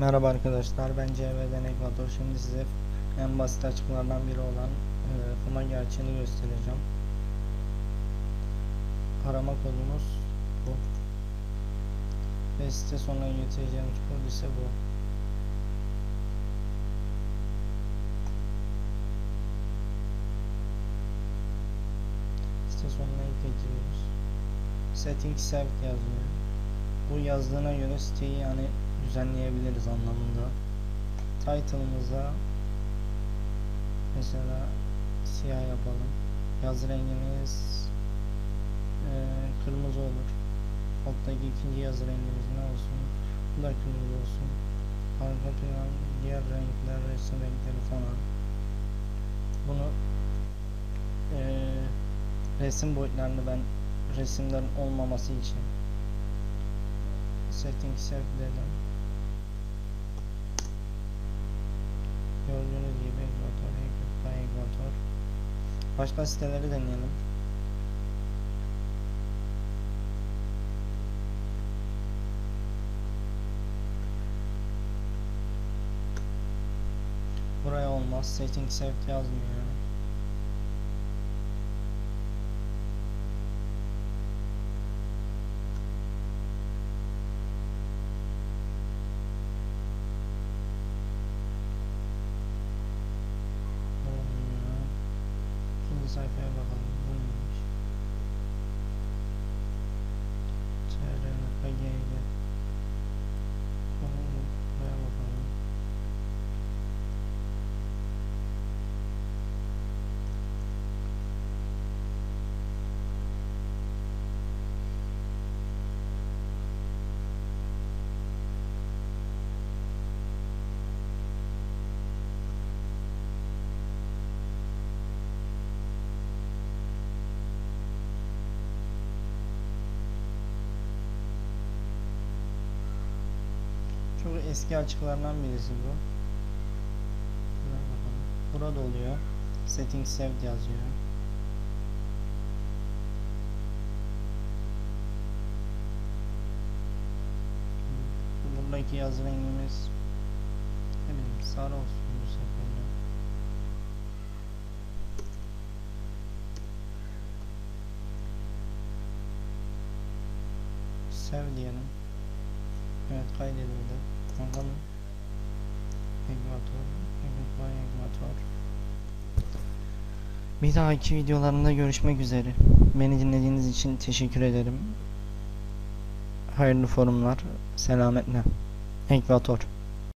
Merhaba arkadaşlar ben CV'den Ekvator şimdi size en basit açıklardan biri olan e, Fuma gerçeğini göstereceğim. Arama kodumuz bu. Ve site sonuna getireceğimiz kod ise bu. Site sonuna getiriyoruz. Setting saved yazıyor. Bu yazdığına göre siteyi yani düzenleyebiliriz anlamında. Title'ımıza mesela siyah yapalım. Yazı rengimiz eee, kırmızı olur. Alttaki ikinci yazı rengimiz ne olsun? Bu da kırmızı olsun. Arka plan, diğer renkler, resim renkleri falan. Bunu eee, resim boyutlarını ben resimlerin olmaması için setting sevgilerim gördüğünüz Ekvator, Ekvator başka siteleri deneyelim. Buraya olmaz. Setting saved yazmıyor ikinci sayfaya bakalım. Bu neymiş Çok eski açıklardan birisi bu. Burada oluyor. Settings saved yazıyor. Buradaki yazı rengimiz ne bileyim sarı olsun bu sefer. Sev diyelim. Evet kaydedildi. Bakalım. Ekvator, Ekvator, Ekvator. Bir dahaki videolarımda görüşmek üzere. Beni dinlediğiniz için teşekkür ederim. Hayırlı forumlar. Selametle. Ekvator.